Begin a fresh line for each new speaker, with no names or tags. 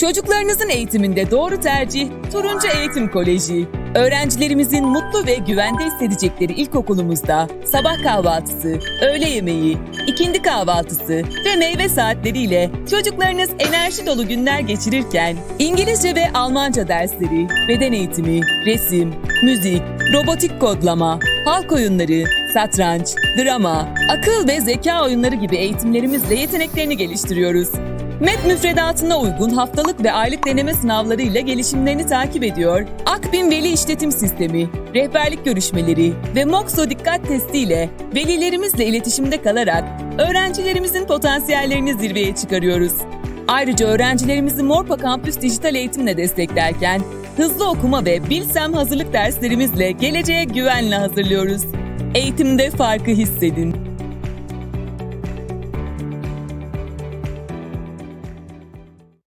Çocuklarınızın eğitiminde doğru tercih Turuncu Eğitim Koleji. Öğrencilerimizin mutlu ve güvende hissedecekleri ilkokulumuzda sabah kahvaltısı, öğle yemeği, ikindi kahvaltısı ve meyve saatleriyle çocuklarınız enerji dolu günler geçirirken İngilizce ve Almanca dersleri, beden eğitimi, resim, müzik, robotik kodlama, halk oyunları, satranç, drama, akıl ve zeka oyunları gibi eğitimlerimizle yeteneklerini geliştiriyoruz. MET müfredatına uygun haftalık ve aylık deneme sınavlarıyla gelişimlerini takip ediyor. Akbin Veli İşletim Sistemi, rehberlik görüşmeleri ve MOXO dikkat testiyle velilerimizle iletişimde kalarak öğrencilerimizin potansiyellerini zirveye çıkarıyoruz. Ayrıca öğrencilerimizi Morpa Kampüs dijital eğitimle desteklerken hızlı okuma ve bilsem hazırlık derslerimizle geleceğe güvenle hazırlıyoruz. Eğitimde farkı hissedin.